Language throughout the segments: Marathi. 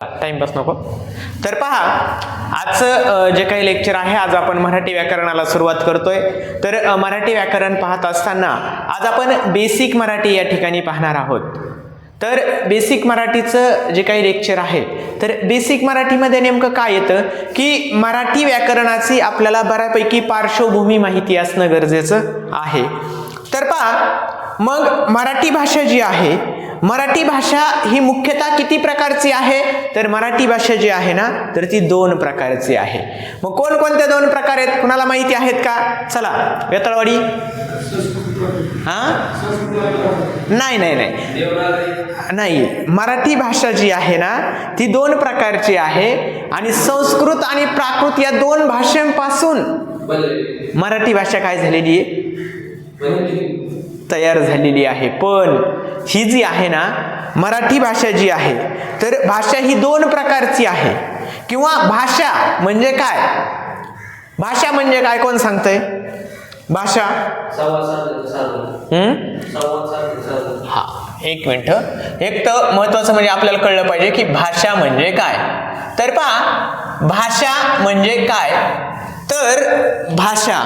टाइमपास नको. तर पहा आजचं जे काही लेक्चर आहे आज आपण मराठी व्याकरणाला सुरुवात करतोय. तर मराठी व्याकरण पाहत असताना आज आपण बेसिक मराठी या ठिकाणी पाहणार आहोत. तर बेसिक मराठीचं जे काही लेक्चर आहे तर बेसिक मराठीमध्ये नेमकं काय येतं? की मराठी व्याकरणाची आपल्याला बऱ्यापैकी पार्श्वभूमी माहिती असणं गरजेचं आहे. तर पहा मग मराठी भाषा जी आहे मराठी भाषा ही मुख्यतः किती प्रकारची आहे? तर मराठी भाषा जी आहे ना तर ती दोन प्रकारची आहे. मग कोणकोणते दोन प्रकार आहेत? कुणाला माहिती आहेत का? चला वेतळवाडी. हा? नाही नाही नाही. नाही मराठी भाषा जी आहे ना ती दोन प्रकारची आहे आणि संस्कृत आणि प्राकृत या दोन भाषांपासून मराठी भाषा काय झालेली आहे? तयार झालेली आहे. पण ही जी आहे ना मराठी भाषा जी आहे तर भाषा ही दोन प्रकारची आहे. किंवा भाषा म्हणजे काय? भाषा म्हणजे काय कोण सांगतंय? भाषा? हा? एक मिनिट. एक तर महत्वाचं म्हणजे आपल्याला कळलं पाहिजे की भाषा म्हणजे काय. तर पहा भाषा म्हणजे काय? तर भाषा.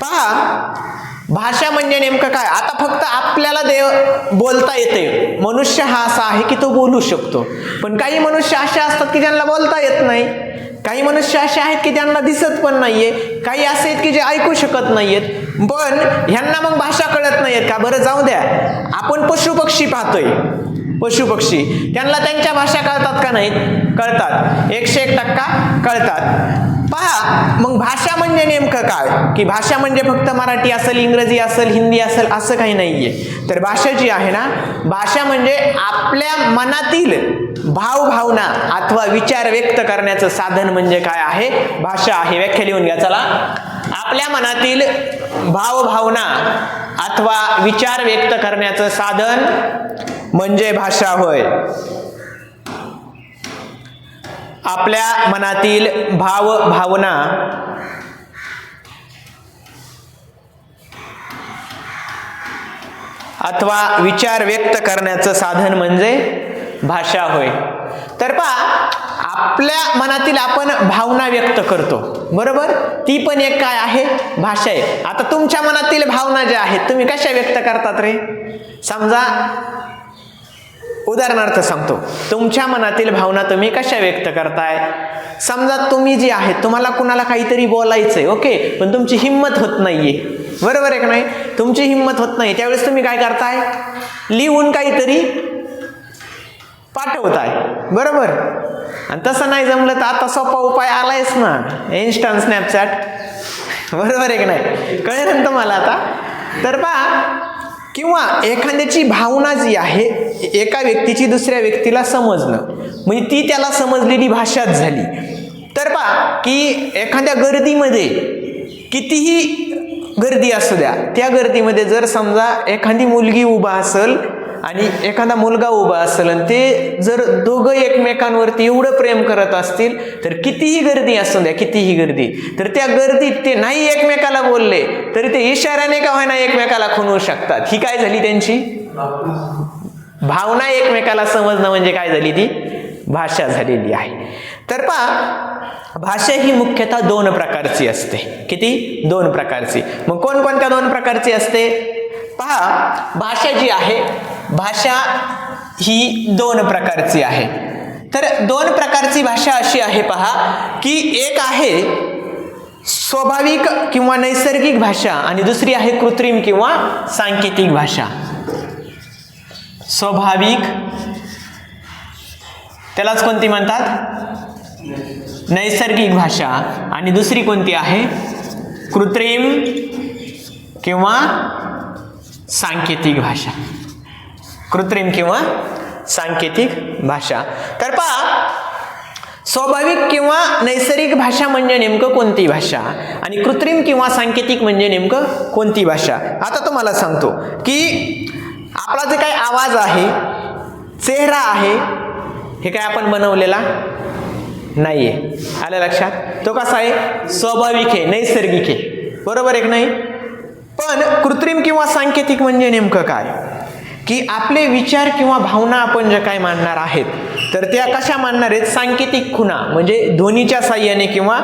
पहा भाषा म्हणजे नेमकं काय? आता फक्त आपल्याला देव बोलता येते. मनुष्य हा असा आहे की तो बोलू शकतो. पण काही मनुष्य असे असतात की ज्यांना बोलता येत नाही. काही मनुष्य असे आहेत की त्यांना दिसत पण नाहीये. काही असे आहेत की जे ऐकू शकत नाहीयेत. पण ह्यांना मग भाषा कळत नाहीयेत का? बरं जाऊ द्या. आपण पशु पक्षी पाहतोय. पशु पक्षी त्यांना त्यांच्या भाषा कळतात का नाहीत? कळतात. एकशे एक टक्का कळतात. पहा मग भाषा म्हणजे नेमकं काय? की भाषा म्हणजे फक्त मराठी असेल इंग्रजी असेल हिंदी असेल असं काही नाहीये. तर भाषा जी आहे ना भाषा म्हणजे आपल्या मनातील भावभावना अथवा विचार व्यक्त करण्याचं साधन म्हणजे काय आहे? भाषा आहे. व्याख्या लिहून घ्या. चला. आपल्या मनातील भावभावना अथवा विचार व्यक्त करण्याचं साधन म्हणजे भाषा होय. आपल्या मनातील भाव भावना अथवा विचार व्यक्त करण्याचं साधन म्हणजे भाषा होय. तर पहा आपल्या मनातील आपण भावना व्यक्त करतो. बरोबर? ती पण एक काय आहे? भाषा आहे. आता तुमच्या मनातील भावना ज्या आहेत तुम्ही कशा व्यक्त करतात रे? समजा उदाहरणार्थ सांगतो तुमच्या मनातील भावना तुम्ही कशा व्यक्त करताय? समजा तुम्ही जी आहे तुम्हाला कुणाला काहीतरी बोलायचंय ओके? पण तुमची हिंमत होत नाहीये. बरोबर आहे का नाही? तुमची हिंमत होत नाही त्यावेळेस तुम्ही काय करताय? लिहून काहीतरी पाठवताय. बरोबर? आणि तसं नाही जमलं तर आता सोपा उपाय आलायच ना. इन्स्टंट स्नॅपचॅट बरोबर आहे की नाही? कळेल ना तुम्हाला आता? तर पहा किंवा एखाद्याची भावना जी आहे एका व्यक्तीची दुसऱ्या व्यक्तीला समजणं म्हणजे ती त्याला समजलेली भाषाच झाली. तर पहा की एखाद्या गर्दीमध्ये कितीही गर्दी असू द्या त्या गर्दीमध्ये जर समजा एखादी मुलगी उभा असेल आणि एखादा मुलगा उभा असेल आणि ते जर दोघं एकमेकांवरती एवढं प्रेम करत असतील तर कितीही गर्दी असू द्या कितीही गर्दी. तर त्या गर्दीत ते नाही एकमेकाला बोलले तरी ते इशाऱ्याने का होईना एकमेकाला खुनवू शकतात? ही काय झाली त्यांची? भावना एकमेकाला समजणं म्हणजे काय झाली ती? भाषा झालेली आहे. तर पहा भाषा ही मुख्यतः दोन प्रकारची असते. किती? दोन प्रकारची. मग कोणकोणत्या दोन प्रकारची असते? पहा भाषा जी आहे भाषा ही दोन प्रकारची आहे. तर दोन प्रकारची भाषा अशी आहे पहा की एक आहे स्वाभाविक किंवा नैसर्गिक भाषा आणि दुसरी आहे कृत्रिम किंवा सांकेतिक भाषा. स्वाभाविक त्यालाच कोणती म्हणतात? नैसर्गिक भाषा. आणि दुसरी कोणती आहे? कृत्रिम किंवा सांकेतिक भाषा. कृत्रिम किंवा सांकेतिक भाषा. तर पहा स्वाभाविक किंवा नैसर्गिक भाषा म्हणजे नेमकं कोणती भाषा? आणि कृत्रिम किंवा सांकेतिक म्हणजे नेमकं कोणती भाषा? आता तुम्हाला सांगतो की आपला जे काही आवाज आहे चेहरा आहे हे काय आपण बनवलेला नाहीये. आलं लक्षात? तो कसा आहे? स्वाभाविक आहे नैसर्गिक आहे. बरोबर एक नाही? पण कृत्रिम किंवा सांकेतिक म्हणजे नेमकं काय? की आपले विचार किंवा भावना आपण जे काय मांडणार आहेत तर त्या कशा मानणार आहेत? सांकेतिक खुणा म्हणजे ध्वनीच्या साह्याने किंवा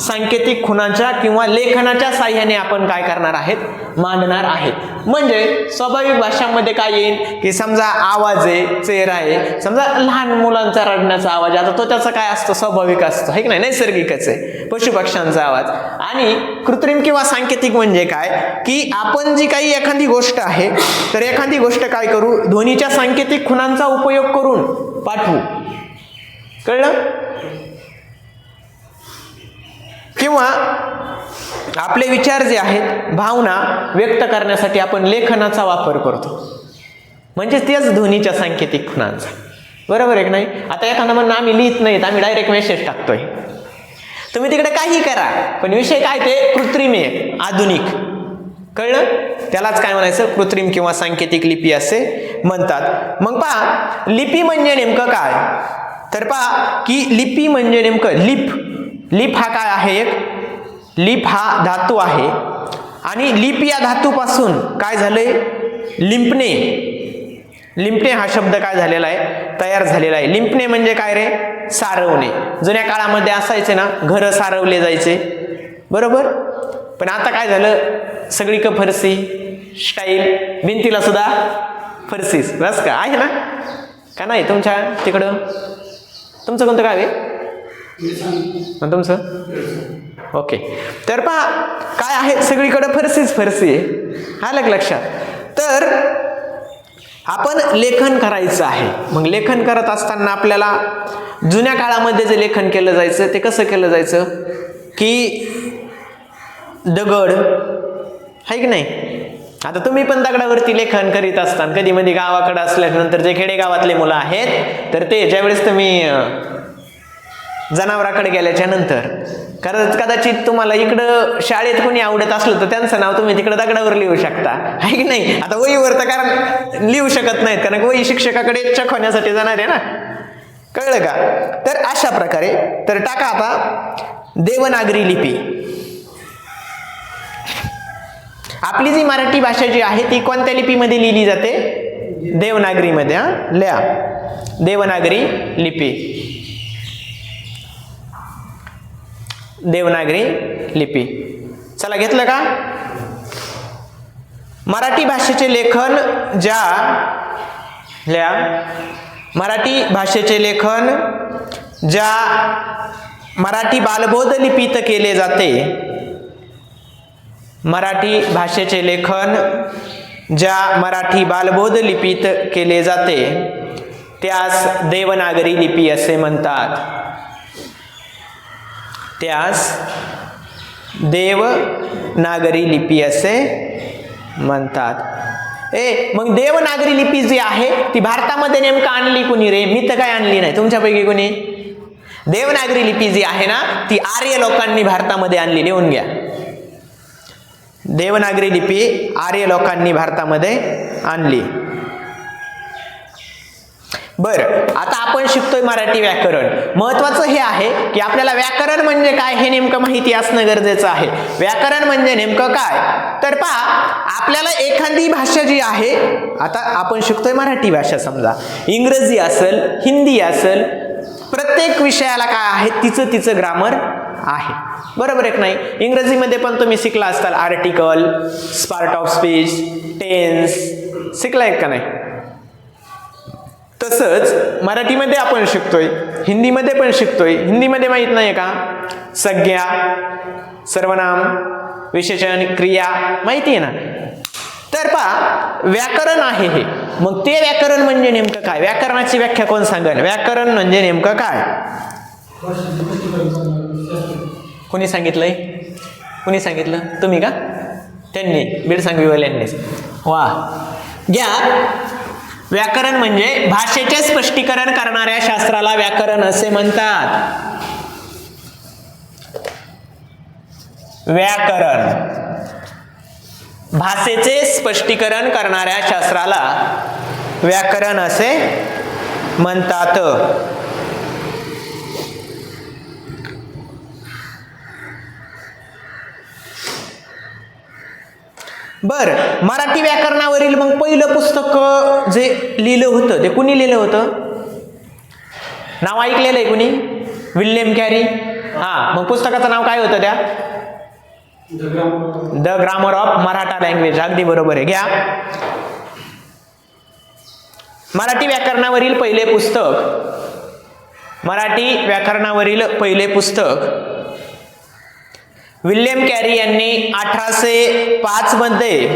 सांकेतिक खुणाच्या किंवा लेखनाच्या साह्याने आपण काय करणार आहेत? मांडणार आहेत. म्हणजे स्वाभाविक भाषांमध्ये काय येईल? की समजा आवाज आहे चेहरा आहे समजा लहान मुलांचा रडण्याचा आवाज आता तो त्याचा काय असतो? स्वाभाविक असतो हे की नाही? नैसर्गिकच आहे. पशुपक्ष्यांचा आवाज. आणि कृत्रिम किंवा सांकेतिक म्हणजे काय? की आपण जी काही एखादी गोष्ट आहे तर एखादी गोष्ट काय करू? ध्वनीच्या सांकेतिक खुणांचा उपयोग करून पाठवू. कळलं? किंवा आपले विचार जे आहेत भावना व्यक्त करण्यासाठी आपण लेखनाचा वापर करतो. म्हणजे तेच ध्वनीच्या सांकेतिक खुणांचा. बरोबर आहे की नाही? आता एखादा म्हणणं आम्ही लिहित नाहीत आम्ही डायरेक्ट मेसेज टाकतोय. तुम्ही तिकडे काही करा. पण विषय काय ते? कृत्रिम आहे. आधुनिक. कळलं? त्यालाच काय म्हणायचं? कृत्रिम किंवा सांकेतिक लिपी असे म्हणतात. मग पहा लिपी म्हणजे नेमकं काय? तर पहा की लिपी म्हणजे नेमकं लिप. लिप हा काय आहे एक? लिप हा धातू आहे. आणि लिप या धातूपासून काय झालंय? लिंपणे. लिंपणे हा शब्द काय झालेला आहे? तयार झालेला आहे. लिंपणे म्हणजे काय रे? सारवणे. जुन्या काळामध्ये असायचे ना घरं सारवले जायचे. बरोबर? पण आता काय झालं? सगळीक फरसी स्टाईल भिंतीला सुद्धा फरसीस बस का? आहे ना? का नाही? तुमच्या तिकडं? तुमचं कोणतं काय आहे? तुमचं? ओके. तर पहा काय आहे? सगळीकडं फरसीच फरसी आहे. आलं लक्षात? तर आपण लेखन करायचं आहे. मग लेखन करत असताना आपल्याला जुन्या काळामध्ये जे लेखन केलं जायचं ते कसं केलं जायचं? की दगड आहे की नाही? आता तुम्ही पण दगडावरती लेखन करीत असताना. कधी मध्ये गावाकडे असल्यानंतर जे खेडेगावातले मुलं आहेत तर ते ज्यावेळेस तुम्ही जनावराकडे गेल्याच्यानंतर. कारण कदाचित तुम्हाला इकडं शाळेत कोणी आवडत असलं तर त्यांचं नाव तुम्ही तिकडं दगडावर लिहू शकता. आहे की नाही? आता वहीवर तर कारण लिहू शकत नाहीत कारण वही शिक्षकाकडे चक होण्यासाठी जाणार आहे ना? कळलं का? तर अशा प्रकारे तर टाका आता देवनागरी लिपी. आपली जी मराठी भाषा जी आहे ती कोणत्या लिपीमध्ये लिहिली जाते? देवनागरीमध्ये हा? लिहा. देवनागरी लिपी. देवनागरी लिपी. चला घेतलं का? मराठी भाषेचे लेखन ज्या ल्या मराठी भाषेचे लेखन ज्या मराठी बालबोध लिपीत केले जाते मराठी भाषेचे लेखन ज्या मराठी बालबोध लिपीत केले जाते त्यास देवनागरी लिपी असे म्हणतात. त्यास देवनागरी लिपी असे म्हणतात. ए मग देवनागरी लिपी जी आहे ती भारतामध्ये नेमकं आणली कुणी रे? मी तर काय आणली नाही. तुमच्यापैकी कुणी? देवनागरी लिपी जी आहे ना ती आर्य लोकांनी भारतामध्ये आणली. लिहून घ्या. देवनागरी लिपी आर्य लोकांनी भारतामध्ये आणली. बर. आता आपण शिकतोय मराठी व्याकरण. महत्वाचं हे आहे की आपल्याला व्याकरण म्हणजे काय हे नेमकं माहिती असणं गरजेचं आहे. व्याकरण म्हणजे नेमकं काय? तर पहा आपल्याला एखादी भाषा जी आहे आता आपण शिकतोय मराठी भाषा समजा. इंग्रजी असेल हिंदी असेल प्रत्येक विषयाला काय आहे? तिचं तिचं ग्रामर आहे. बरोबर एक नाही? इंग्रजीमध्ये पण तुम्ही शिकला असताल article parts of speech tense शिकलाय का नाही? तसंच मराठीमध्ये आपण शिकतोय हिंदीमध्ये पण शिकतोय. हिंदीमध्ये माहीत नाही का? संज्ञा सर्वनाम विशेषण क्रिया माहिती आहे ना? तर पहा व्याकरण आहे हे. मग ते व्याकरण म्हणजे नेमकं काय? व्याकरणाची व्याख्या कोण सांगेल व्याकरण म्हणजे नेमकं काय? कोणी सांगितलंय? कोणी सांगितलं? तुम्ही का? त्यांनी बीड सांगवीवाल्यांनीच वा. घ्या. व्याकरण म्हणजे भाषेचे स्पष्टीकरण करणाऱ्या शास्त्राला व्याकरण असे म्हणतात. व्याकरण. भाषेचे स्पष्टीकरण करणाऱ्या शास्त्राला व्याकरण असे म्हणतात. बर मराठी व्याकरणावरील मग पहिलं पुस्तक जे लिहिलं होतं ते कुणी लिहिलं होतं? नाव ऐकलेलं आहे कुणी? William Carey? हा मग पुस्तकाचं नाव काय होतं त्या? The grammar of Maratha language अगदी बरोबर आहे. घ्या. मराठी व्याकरणावरील पहिले पुस्तक. मराठी व्याकरणावरील पहिले पुस्तक. विल्यम कॅरी यांनी अठराशे पाच मध्ये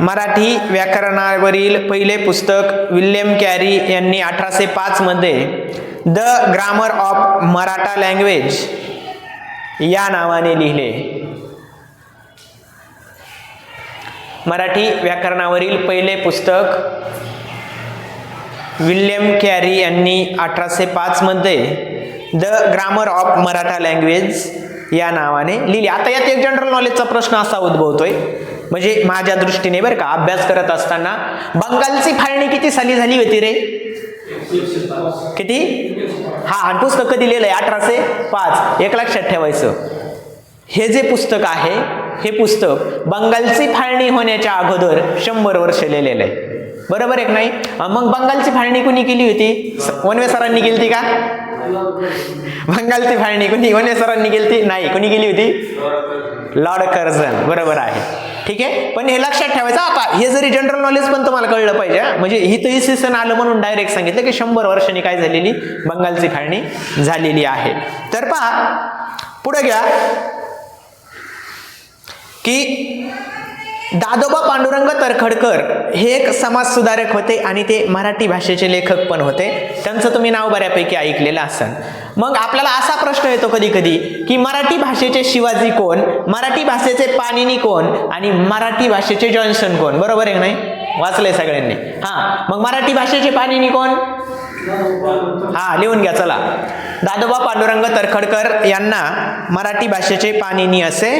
मराठी व्याकरणावरील पहिले पुस्तक विल्यम कॅरी यांनी अठराशे पाच मध्ये the grammar of Maratha language या नावाने लिहिले. मराठी व्याकरणावरील पहिले पुस्तक विल्यम कॅरी यांनी अठराशे पाचमध्ये the grammar of Maratha language या नावाने लिहिली. आता यात एक जनरल नॉलेजचा प्रश्न असा उद्भवतोय. म्हणजे माझ्या दृष्टीने बरं का अभ्यास करत असताना बंगालची फाळणी किती साली झाली होती रे? किती? हा पुस्तक कधी लिहिलंय अठराशे पाच. एक लक्षात ठेवायचं. हे जे पुस्तक आहे हे पुस्तक बंगालची फाळणी होण्याच्या अगोदर शंभर वर्ष लिहिलेलं आहे. बरोबर आहे नाही? मग बंगालची फाळणी कुणी केली होती? वनवे सरांनी केली होती का? बंगालची फाळणी कुणी? वनवे सरांनी केली होती? नाही. कुणी केली होती? Lord Curzon. बरोबर आहे. ठीक आहे? पण हे लक्षात ठेवायचं आता हे जरी जनरल नॉलेज पण तुम्हाला कळलं पाहिजे म्हणजे ही तर सीझन आलं म्हणून डायरेक्ट सांगितलं की शंभर वर्षांनी काय झालेली? बंगालची फाळणी झालेली आहे. तर पहा पुढे घ्या. की दादोबा पांडुरंग तरखडकर हे एक समाजसुधारक होते आणि ते मराठी भाषेचे लेखक पण होते. त्यांचं तुम्ही नाव बऱ्यापैकी ऐकलेलं असन. मग आपल्याला असा प्रश्न येतो कधी कधी की मराठी भाषेचे शिवाजी कोण? मराठी भाषेचे पाणिनी कोण? आणि मराठी भाषेचे जॉन्सन कोण? बरोबर आहे नाही? वाचलंय सगळ्यांनी. हा मग मराठी भाषेचे पाणिनी कोण? हा लिहून घ्या चला. दादोबा पांडुरंग तरखडकर यांना मराठी भाषेचे पाणिनी असे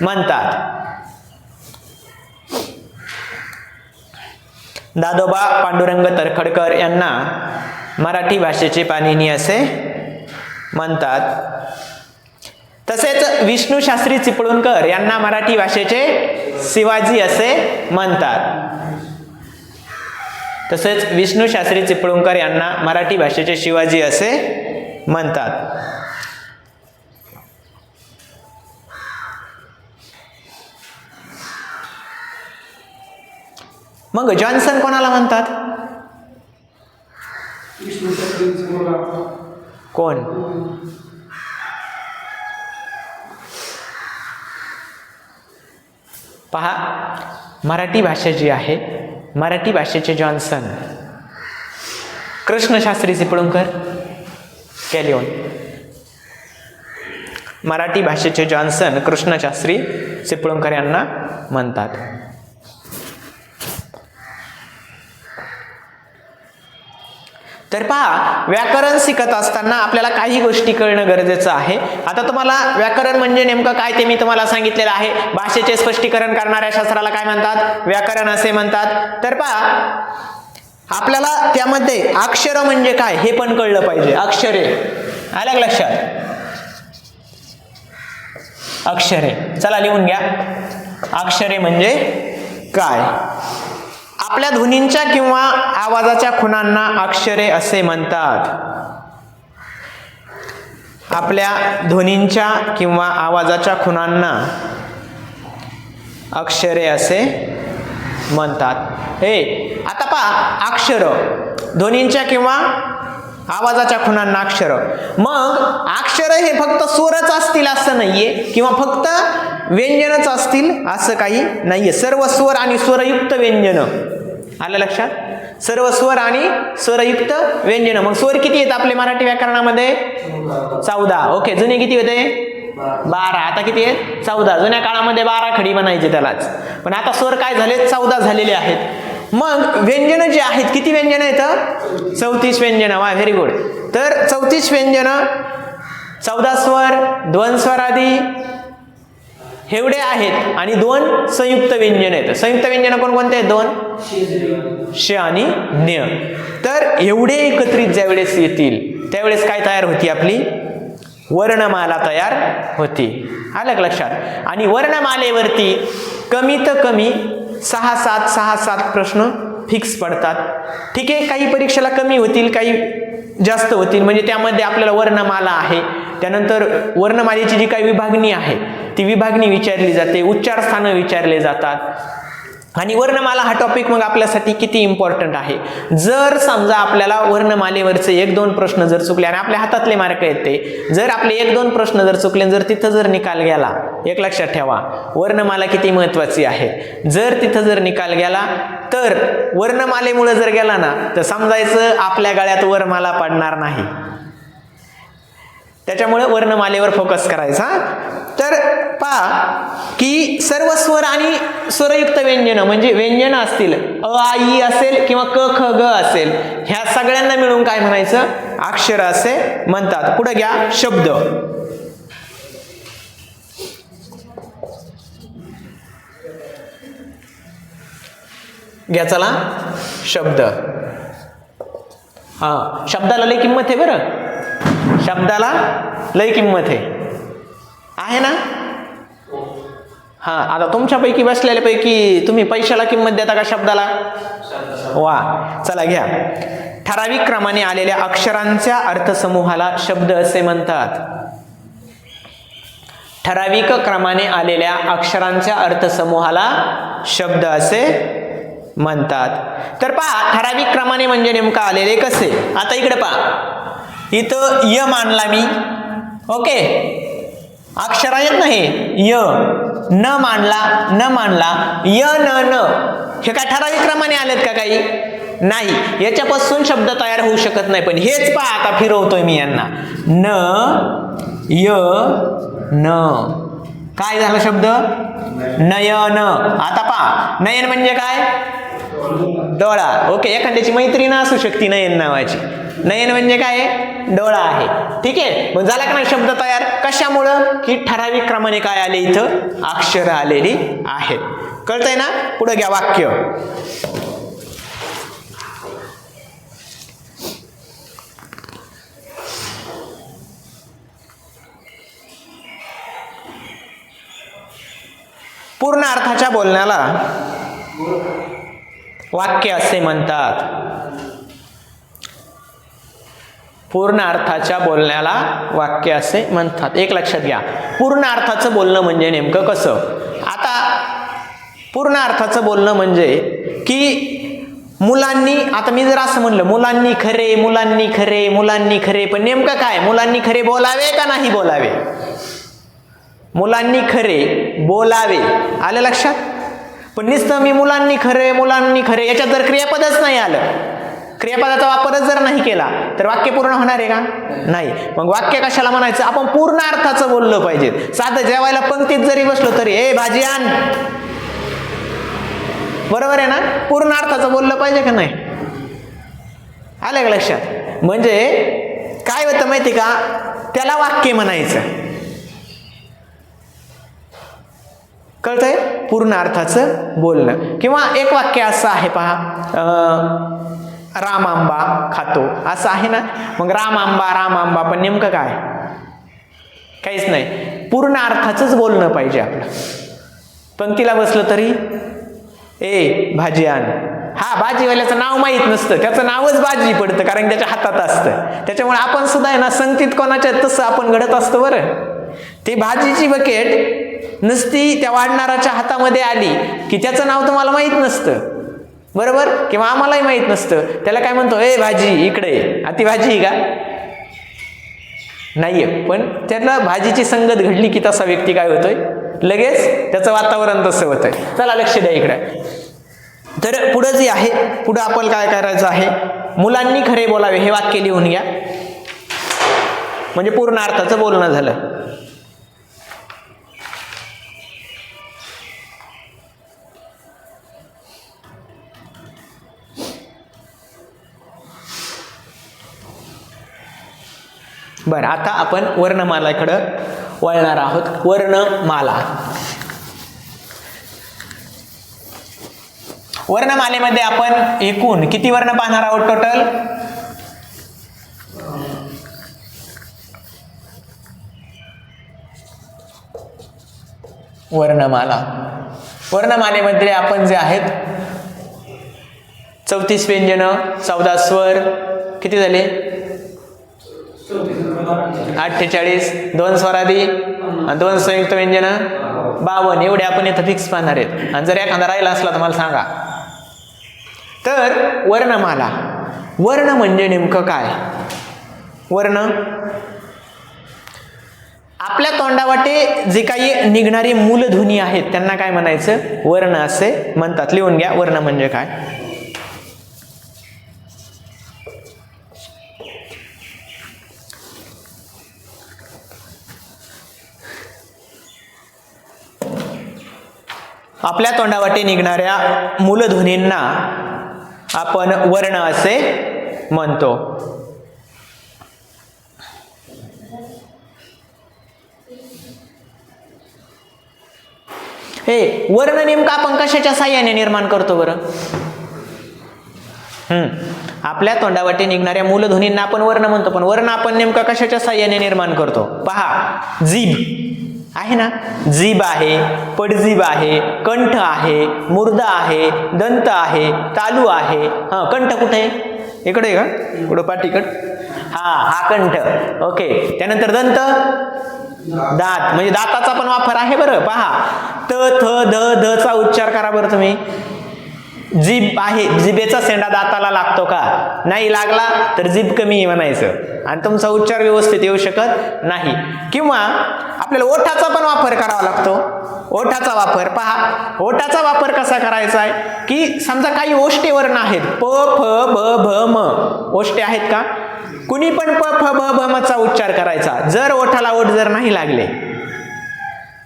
म्हणतात. दादोबा पांडुरंग तरखडकर यांना मराठी भाषेचे पाणिनी असे म्हणतात. तसेच विष्णू शास्त्री चिपळूणकर यांना मराठी भाषेचे शिवाजी असे म्हणतात. तसेच विष्णू शास्त्री चिपळूणकर यांना मराठी भाषेचे शिवाजी असे म्हणतात. मग जॉन्सन कोणाला म्हणतात? कोण? पहा मराठी भाषा जी आहे मराठी भाषेचे जॉन्सन. कृष्णशास्त्री चिपळूणकर कॅलिओन. मराठी भाषेचे जॉन्सन कृष्णशास्त्री चिपळूणकर यांना म्हणतात. तर पहा व्याकरण शिकत असताना आपल्याला काही गोष्टी कळणं गरजेचं आहे. आता तुम्हाला व्याकरण म्हणजे नेमकं काय ते मी तुम्हाला सांगितलेलं आहे. भाषेचे स्पष्टीकरण करणाऱ्या शास्त्राला काय म्हणतात? व्याकरण असे म्हणतात. तर पहा आपल्याला त्यामध्ये अक्षर म्हणजे काय हे पण कळलं पाहिजे. अक्षरे. आल्या लक्षात? अक्षरे. चला लिहून घ्या. अक्षरे म्हणजे काय? आपल्या ध्वनींच्या किंवा आवाजाच्या खुणांना अक्षरे असे म्हणतात. आपल्या ध्वनींच्या किंवा आवाजाच्या खुणांना अक्षरे असे म्हणतात. हे आता पहा अक्षर. ध्वनींच्या किंवा आवाजाच्या खुणांना अक्षर. मग अक्षर हे फक्त स्वरच असतील असं नाहीये किंवा फक्त व्यंजनच असतील असं काही नाहीये. सर्व स्वर आणि स्वरयुक्त व्यंजन. आलं लक्षात? सर्व स्वर आणि स्वरयुक्त व्यंजन. मग स्वर किती आहेत आपले मराठी व्याकरणामध्ये? चौदा. ओके जुने किती होते? बारा. आता किती आहेत? चौदा. जुन्या काळामध्ये बारा खडी बनायचे त्यालाच. पण आता स्वर काय झाले चौदा झालेले आहेत. मग व्यंजन जे आहेत किती व्यंजन आहेत? चौतीस व्यंजन. वा व्हेरी गुड तर चौतीस व्यंजन. चौदा स्वर दोन एवढे आहेत आणि दोन संयुक्त व्यंजन आहेत. संयुक्त व्यंजन कोणकोणते आहेत? दोन? श आणि ज्ञ तर एवढे एकत्रित ज्यावेळेस येतील त्यावेळेस काय तयार होती आपली? वर्णमाला तयार होती. आलं लक्षात? आणि वर्णमालेवरती कमीत कमी सहा सात सहा सात प्रश्न फिक्स पडतात. ठीक आहे काही परीक्षेला कमी होतील काही जास्त होतील. म्हणजे त्यामध्ये आपल्याला वर्णमाला आहे. त्यानंतर वर्णमालेची जी काही विभागणी आहे ती विभागणी विचारली जाते उच्चार स्थानं विचारले जातात. आणि वर्णमाला हा टॉपिक मग आपल्यासाठी किती इम्पॉर्टंट आहे? जर समजा आपल्याला वर्णमालेवरचे एक दोन प्रश्न जर चुकले आणि आपल्या हातातले मार्क येते जर आपले एक दोन प्रश्न जर चुकले जर तिथं जर निकाल गेला एक लक्षात ठेवा वर्णमाला किती महत्वाची आहे? जर तिथं जर निकाल गेला तर वर्णमालेमुळे जर गेला ना तर समजायचं आपल्या गळ्यात वरमाला पडणार नाही. त्याच्यामुळे वर्णमालेवर फोकस करायचा तर पहा की सर्व स्वर आणि स्वरयुक्त व्यंजनं म्हणजे व्यंजनं असतील अ आ ई असेल किंवा क ख ग असेल ह्या सगळ्यांना मिळून काय म्हणायचं? अक्षर असे म्हणतात. पुढे घ्या शब्द. घ्या चला शब्द. हा शब्दाला लय किंमत आहे बरं. शब्दाला लय किंमत आहे. आहे ना? हा आता तुमच्यापैकी बसलेल्यापैकी तुम्ही पैशाला किंमत देता का शब्दाला? वा चला घ्या. ठराविक क्रमाने आलेल्या अक्षरांच्या अर्थसमूहाला शब्द असे म्हणतात. ठराविक क्रमाने आलेल्या अक्षरांच्या अर्थसमूहाला शब्द असे म्हणतात. तर पहा ठराविक क्रमाने म्हणजे नेमका आलेले कसे? आता इकडे पहा. इथं य मानला मी. ओके? अक्षर आहेत नाही. य. न मानला न मानला य न न. हे काय ठराविक क्रमाने आलेत का काही? नाही. याच्यापासून शब्द तयार होऊ शकत नाही. पण हेच पहा आता फिरवतोय मी यांना. न य न. काय झालं शब्द? नयन. आता पहा. नयन म्हणजे काय? डोळा. ओके एखाद्याची मैत्रीण असू शकते नयन नावाची. नयन म्हणजे काय? डोळा आहे. ठीक आहे? मग झाला का नाही शब्द तयार? कशामुळं? की ठराविक क्रमाने काय आले इथं? अक्षर आलेली आहेत. कळतंय ना? पुढे घ्या वाक्य. पूर्ण अर्थाच्या बोलण्याला वाक्य असे म्हणतात. पूर्ण अर्थाच्या बोलण्याला वाक्य असे म्हणतात. एक लक्षात घ्या. पूर्ण अर्थाचं बोलणं म्हणजे नेमकं कसं? आता पूर्ण अर्थाचं बोलणं म्हणजे की मुलांनी आता मी जर असं म्हणलं मुलांनी खरे मुलांनी खरे मुलांनी खरे पण नेमकं काय? मुलांनी खरे बोलावे का नाही बोलावे? मुलांनी खरे बोलावे. आलं लक्षात? पण नुसतं मी मुलांनी खरे मुलांनी खरे याच्यात जर क्रियापदच नाही आलं क्रियापदाचा वापरच जर नाही केला तर वाक्य पूर्ण होणार आहे का? नाही. मग वाक्य कशाला म्हणायचं? आपण पूर्ण अर्थाचं बोललं पाहिजे. साधं जेवायला पंक्तीत जरी बसलो तरी ए भाजी आण. बरोबर आहे ना? पूर्ण अर्थाचं बोललं पाहिजे का नाही? आलं का लक्षात? म्हणजे काय होतं माहिती का? त्याला वाक्य म्हणायचं. कळतंय? पूर्ण अर्थाचं बोलणं. किंवा एक वाक्य असं आहे पहा. राम आंबा खातो. असं आहे ना? मग राम आंबा राम आंबा पण नेमकं काय? काहीच नाही. पूर्ण अर्थाचंच बोलणं पाहिजे आपलं. पंक्तीला बसलं तरी? ए भाजी आण हा भाजीवाल्याचं नाव माहीत नसतं. त्याचं नावच भाजी पडतं कारण त्याच्या हातात असतं. त्याच्यामुळे आपण सुद्धा आहे ना संगतीत कोणाच्या तसं आपण घडत असतो बरं. ती भाजीची बकेट नुसती त्या वाढणाराच्या हातामध्ये आली की त्याचं नाव तुम्हाला माहीत नसतं. बरोबर? किंवा आम्हालाही माहीत नसतं. त्याला काय म्हणतो? ए भाजी इकडे अति भाजी आहे का? नाहीये. पण त्याला भाजीची संगत घडली की तसा व्यक्ती काय होतोय? लगेच त्याचं वातावरण तसं होतंय. चला लक्ष द्या इकडे. तर पुढं जे आहे पुढं आपण काय करायचं आहे? मुलांनी खरे बोलावे हे वाक्य लिहून घ्या. म्हणजे पूर्ण अर्थाचं बोलणं झालं. बरं आता आपण वर्णमालाकडं वळणार आहोत. वर्णमाला. वर्णमालेमध्ये आपण एकूण किती वर्ण पाहणार आहोत टोटल वर्णमाला. वर्णमालेमध्ये आपण जे आहेत चौतीस व्यंजन चौदा स्वर किती झाले? अठ्ठेचाळीस दोन स्वरादी आणि दोन संयुक्त व्यंजन. बावन्न एवढे आपण इथं फिक्स पाहणार आहेत. आणि जर एखादा राहिला असला तर मला सांगा. तर वर्णमाला. वर्ण म्हणजे नेमकं काय? वर्ण? आपल्या तोंडावाटे जे काही निघणारे मूलध्वनी आहेत त्यांना काय म्हणायचं? वर्ण असे म्हणतात. लिहून घ्या वर्ण म्हणजे काय? आपल्या तोंडावाटे निघणाऱ्या मूलध्वनींना आपण वर्ण असे म्हणतो. हे वर्ण नेमका आपण कशाच्या साह्याने निर्माण करतो बरं? हम्म. आपल्या तोंडावाटे निघणाऱ्या मूलध्वनींना आपण वर्ण म्हणतो पण वर्ण आपण नेमका कशाच्या साह्याने निर्माण करतो? पहा जीभ. आहे ना? जीभ आहे पडजीभ आहे कंठ आहे मुर्दा आहे दंत आहे तालू आहे. हा कंठ कुठे? आहे इकडे आहे का? कुठं पाठीकड हा हा कंठ. ओके त्यानंतर दंत? दात. म्हणजे दाताचा पण वापर आहे बरं. पहा. त थ ध ध चा उच्चार करा बरं तुम्ही. जीभ आहे जिभेचा सेंडा दाताला लागतो का? नाही लागला तर जीभ कमी आहे म्हणायचं. आणि तुमचा उच्चार व्यवस्थित येऊ शकत नाही. किंवा आपल्याला ओठाचा पण वापर करावा लागतो. ओठाचा वापर पहा ओठाचा वापर कसा करायचा आहे? की समजा काही ओष्टे वर्ण आहेत प फ ब भ म. ओष्टे आहेत का? कुणी पण प फ ब भ मचा उच्चार करायचा. जर ओठाला ओठ जर नाही लागले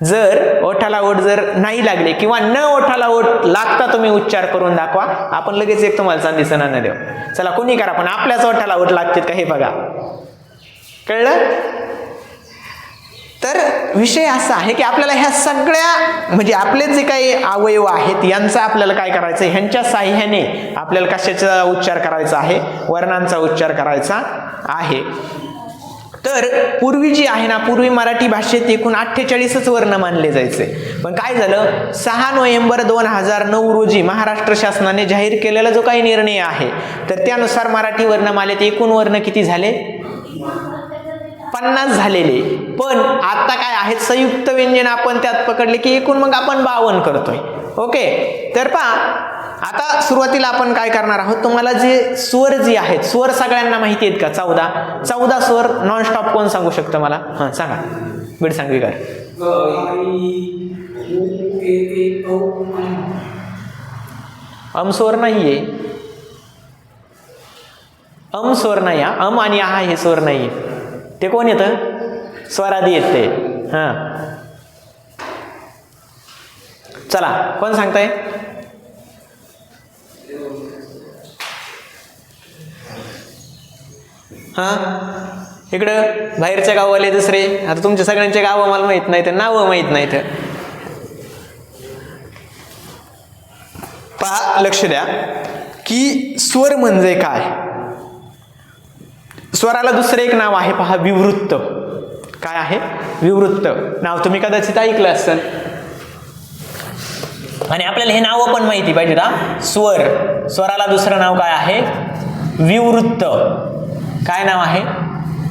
जर ओठाला ओठ जर नाही लागले किंवा न ओठाला ओठ लागता तुम्ही उच्चार करून दाखवा आपण लगेच एक तुम्हाला चांदी न देऊ. चला कोणी करा पण आपल्याच ओठाला ओठ लागतात का हे बघा. कळलं? तर विषय असा आहे की आपल्याला ह्या सगळ्या म्हणजे आपले जे काही अवयव आहेत यांचा आपल्याला काय करायचं? आहे ह्यांच्या साह्याने आपल्याला कशाचा उच्चार करायचा आहे? वर्णांचा उच्चार करायचा आहे. तर पूर्वी जी आहे ना पूर्वी मराठी भाषेत एकूण अठ्ठेचाळीसच वर्ण मानले जायचे. पण काय झालं? सहा नोव्हेंबर दोन हजार नऊ रोजी महाराष्ट्र शासनाने जाहीर केलेला जो काही निर्णय आहे तर त्यानुसार मराठी वर्णमालेत एकूण वर्ण किती झाले? पन्नास झालेले. पण आता काय आहेत? संयुक्त व्यंजन आपण त्यात पकडले की एकूण मग आपण बावन करतोय. ओके? तर पहा आता सुरुवातीला आपण काय करणार आहोत? तुम्हाला जे स्वर जे आहेत स्वर सगळ्यांना माहिती आहेत का? चौदा. चौदा स्वर नॉन स्टॉप कोण सांगू शकतं मला? हां. सांगा. बीड सांगवीकर. अम स्वर नाहीये. अम स्वर नाही हा. अम आणि आहा हे स्वर नाहीये. ते कोण येतं? स्वरादी येत. ते हां. चला कोण सांगताय? हां? इकडं बाहेरच्या गाववाले दुसरे. आता तुमच्या सगळ्यांचे गावं मला माहीत नाही तर नावं माहीत नाहीत. पहा लक्ष द्या. की स्वर म्हणजे काय? स्वराला दुसरं एक नाव आहे पहा विवृत्त. काय आहे? विवृत्त. नाव तुम्ही कदाचित ऐकलं असेल. आणि आपल्याला हे नाव पण माहिती पाहिजे ना स्वर. स्वराला दुसरं नाव काय आहे? विवृत्त. काय नाव आहे?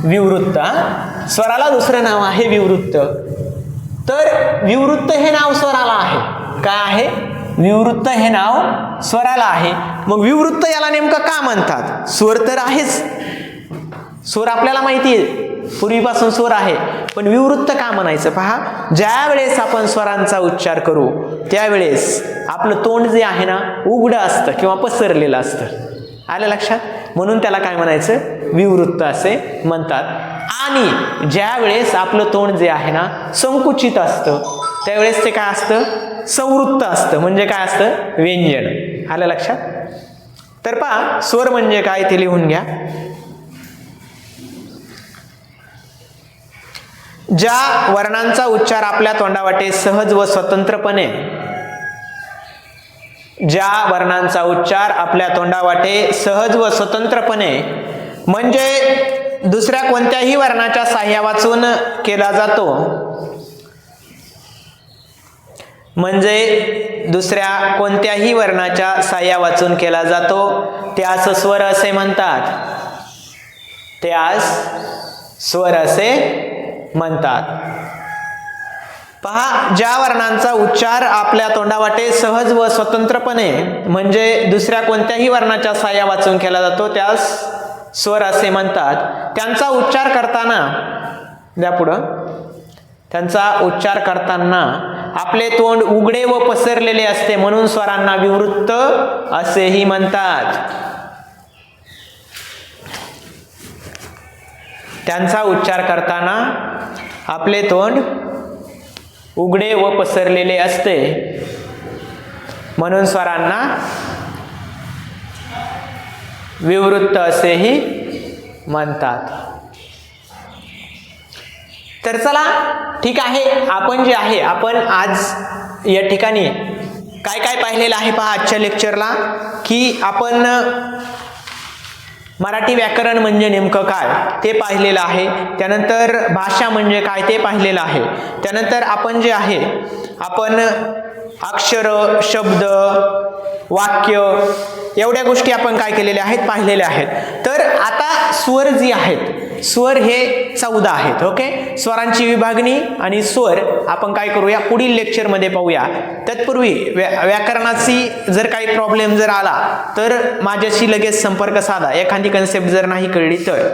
विवृत्त स्वराला दुसरं नाव आहे विवृत्त. तर विवृत्त हे नाव स्वराला आहे. काय आहे? विवृत्त हे नाव स्वराला आहे. मग विवृत्त याला नेमकं का म्हणतात? स्वर तर आहेच. स्वर आपल्याला माहिती आहे. पूर्वीपासून स्वर आहे. पण विवृत्त का म्हणायचं? पहा ज्या वेळेस आपण स्वरांचा उच्चार करू त्यावेळेस आपलं तोंड जे आहे ना उघडं असतं किंवा पसरलेलं असतं. आलं लक्षात? म्हणून त्याला काय म्हणायचं? विवृत्त असे म्हणतात. आणि ज्या वेळेस आपलं तोंड जे आहे ना संकुचित असतं त्यावेळेस ते काय असतं? संवृत्त असतं. म्हणजे काय असतं? व्यंजन. आलं लक्षात? तर पहा स्वर म्हणजे काय ते लिहून घ्या. ज्या वर्णांचा उच्चार आपल्या तोंडावाटे सहज व स्वतंत्रपणे ज्या वर्णांचा उच्चार आपल्या तोंडावाटे सहज व स्वतंत्रपणे म्हणजे दुसऱ्या कोणत्याही वर्णाच्या साह्या वाचून केला जातो. म्हणजे दुसऱ्या कोणत्याही वर्णाच्या साह्या वाचून केला जातो त्यास स्वर असे म्हणतात. त्यास स्वर असे म्हणतात. पहा ज्या वर्णांचा उच्चार आपल्या तोंडावाटे सहज व स्वतंत्रपणे म्हणजे दुसऱ्या कोणत्याही वर्णाच्या साह्या वाचून केला जातो त्यास स्वर असे म्हणतात. त्यांचा उच्चार करताना द्या पुढं. त्यांचा उच्चार करताना आपले तोंड उघडे व पसरलेले असते म्हणून स्वरांना विवृत्त असेही म्हणतात. त्यांचा उच्चार करताना आपले तोंड उघडे व पसरलेले असते. म्हणून स्वरांना विवृत्त असेही म्हणतात. तर चला ठीक आहे आपण जे आहे आपण आज या ठिकाणी काय काय पाहिलेलं आहे पहा आजच्या लेक्चरला की आपण मराठी व्याकरण म्हणजे नेमकं काय? ते पाहिलेलं आहे. त्यानंतर भाषा म्हणजे काय ते पाहिलेलं आहे. त्यानंतर आपण जे आहे आपण अक्षर शब्द वाक्य एवढ्या गोष्टी आपण काय केलेल्या आहेत पाहिलेल्या आहेत. तर आता स्वर जी आहेत स्वर हे चौदा आहेत ओके? स्वरांची विभागणी आणि स्वर आपण काय करूया? पुढील लेक्चरमध्ये पाहूया. तत्पूर्वी व्या व्याकरणाची जर काही प्रॉब्लेम जर आला तर माझ्याशी लगेच संपर्क साधा. एखादी कन्सेप्ट जर नाही कळली तर.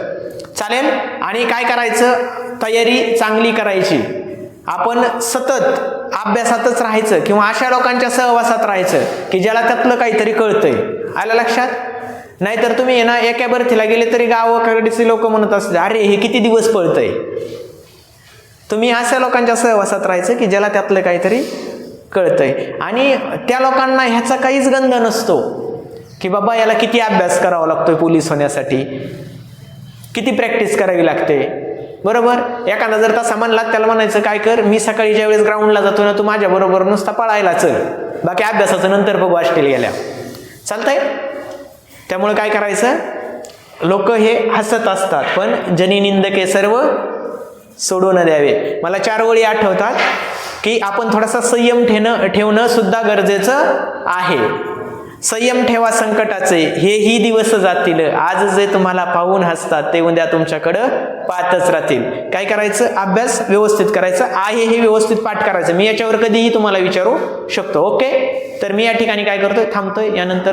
चालेल? आणि काय करायचं? तयारी चांगली करायची. आपण सतत अभ्यासातच राहायचं किंवा अशा लोकांच्या सहवासात राहायचं की ज्याला त्यातलं काहीतरी कळतंय. आलं लक्षात? नाहीतर तुम्ही ना एका बर्थीला गेले तरी गावाकडचे लोक म्हणत असते अरे हे किती दिवस पळतंय? तुम्ही अशा लोकांच्या सहवासात राहायचं की ज्याला त्यातलं काहीतरी कळतंय. आणि त्या लोकांना ह्याचा काहीच गंध नसतो की बाबा याला किती अभ्यास करावा लागतोय पोलीस होण्यासाठी? किती प्रॅक्टिस करावी लागते? बरोबर? एखादा जर तसा म्हणला त्याला म्हणायचं काय कर मी सकाळी ज्या वेळेस ग्राउंडला जातो ना तू माझ्या बरोबर नुसता पळायला चल. बाकी अभ्यासाचं नंतर बघू ऑस्ट्रेलियाला गेल्या. चालतंय? त्यामुळे काय करायचं? लोक हे हसत असतात पण जनी निंदके सर्व सोडून द्यावे. मला चार ओळी आठवतात की आपण थोडासा संयम ठेवणं ठेवणं सुद्धा गरजेचं आहे. संयम ठेवा संकटाचे हे ही दिवस जातील. आज जे तुम्हाला पाहून हसतात ते उद्या तुमच्याकडं पाहतच राहतील. काय करायचं? अभ्यास व्यवस्थित करायचा. आहे हे व्यवस्थित पाठ करायचं. मी याच्यावर कधीही तुम्हाला विचारू शकतो ओके? तर मी या ठिकाणी काय करतोय? थांबतोय. यानंतर